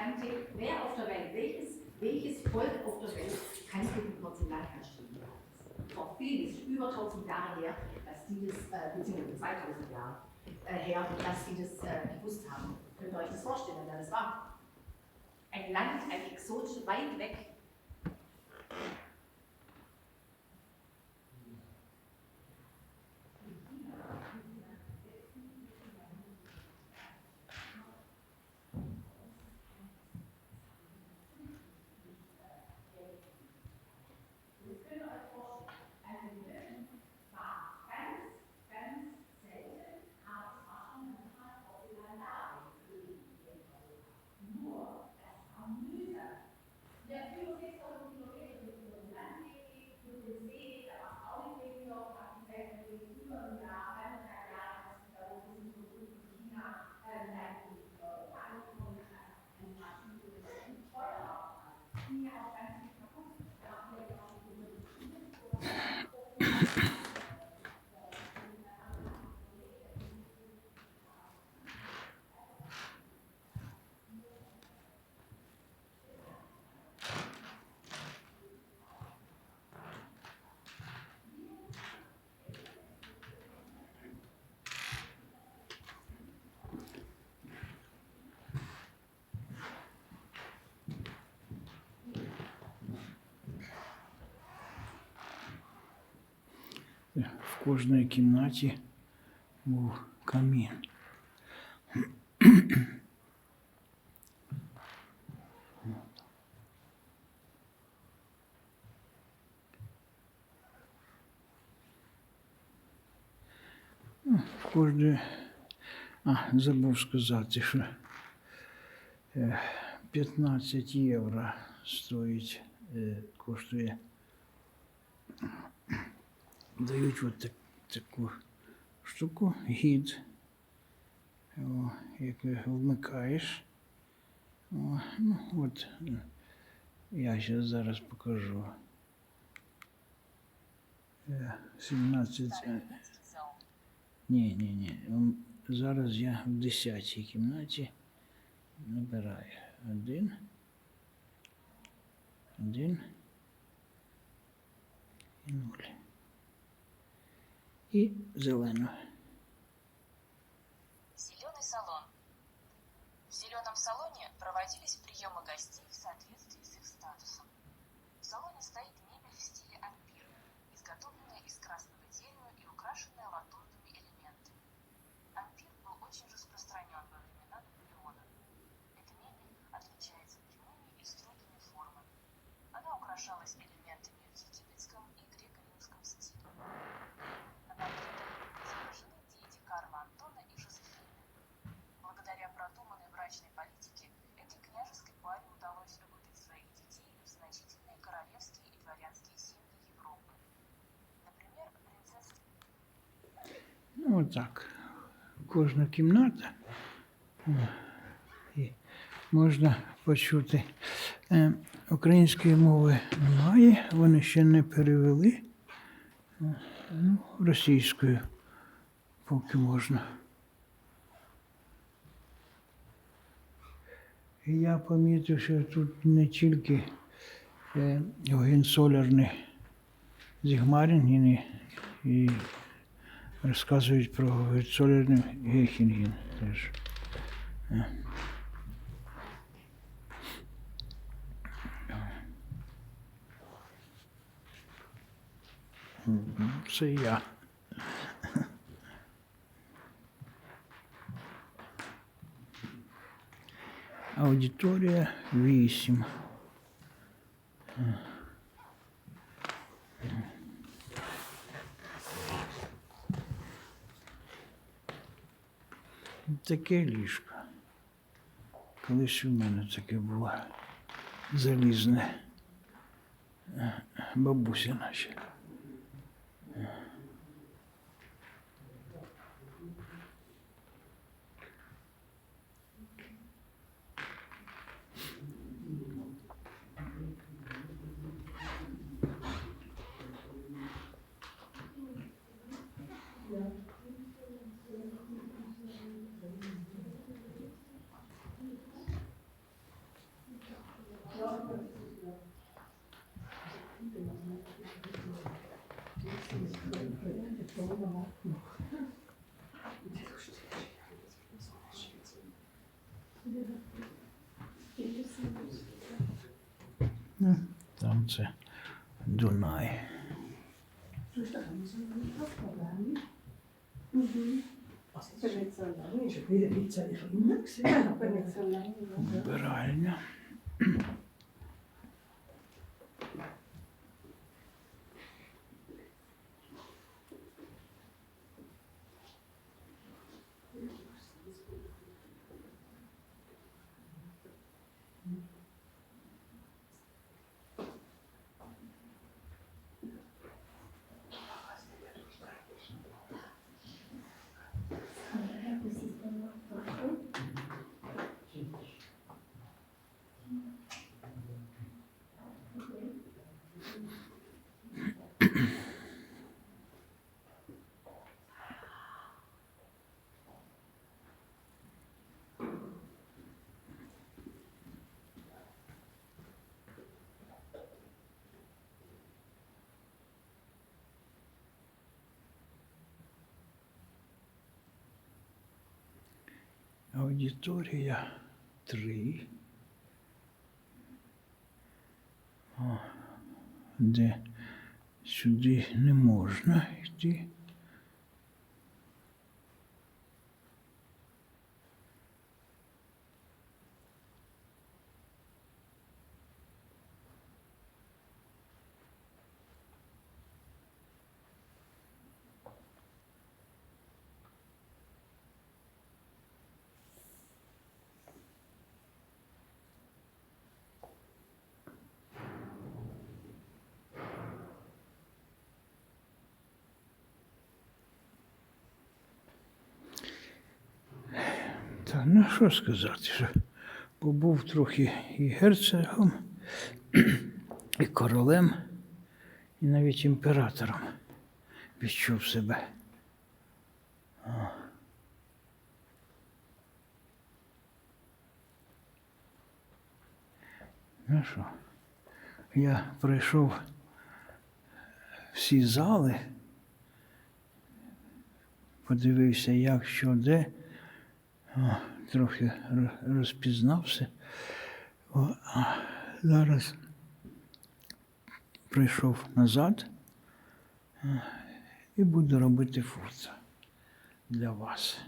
kannte, wer auf der Welt, welches, welches Volk auf der Welt kannte die Porzellanherstellung bereits. Vor vielen, es ist über 1000 Jahre her, dass die das, äh, beziehungsweise 2000 Jahre äh, her, dass die das äh, gewusst haben. Könnt ihr euch das vorstellen, wer das war? Ein Land, ein exotisches, weit weg В кожній кімнаті був камін. Ну, В кожній... А, забув сказати, що е, 15 євро стоїть, е, коштує дають от так, таку штуку, гід, о, яку вмикаєш. О, ну, от я ще зараз покажу. Е, 17. е, Ні, ні, ні. Зараз я в 10 кімнаті набираю один. Один. І нуль і зелену. Зеленый салон. В зеленом салоне проводились приемы гостей в соответствии с их статусом. В салоне стоит отак. Кожна кімната. І можна почути. Е, української мови немає, вони ще не перевели. Е, Ну, російською поки можна. І я помітив, що тут не тільки е, Гогенсолярний Зігмарін і розказують про Гогенсолярний Гехінгін теж. Це я. Аудиторія 8. Таке ліжко. Колись у мене таке було залізне. Бабуся наші. Це Дунай. Вбиральня. Аудиторія 3. О, де сюди не можна йти. Та ну що сказати, що побув трохи і герцогом, і королем, і навіть імператором відчув себе. О. Ну що, я пройшов всі зали, подивився, як що де. Трохи розпізнався. О, зараз прийшов назад е, і буду робити фото для вас.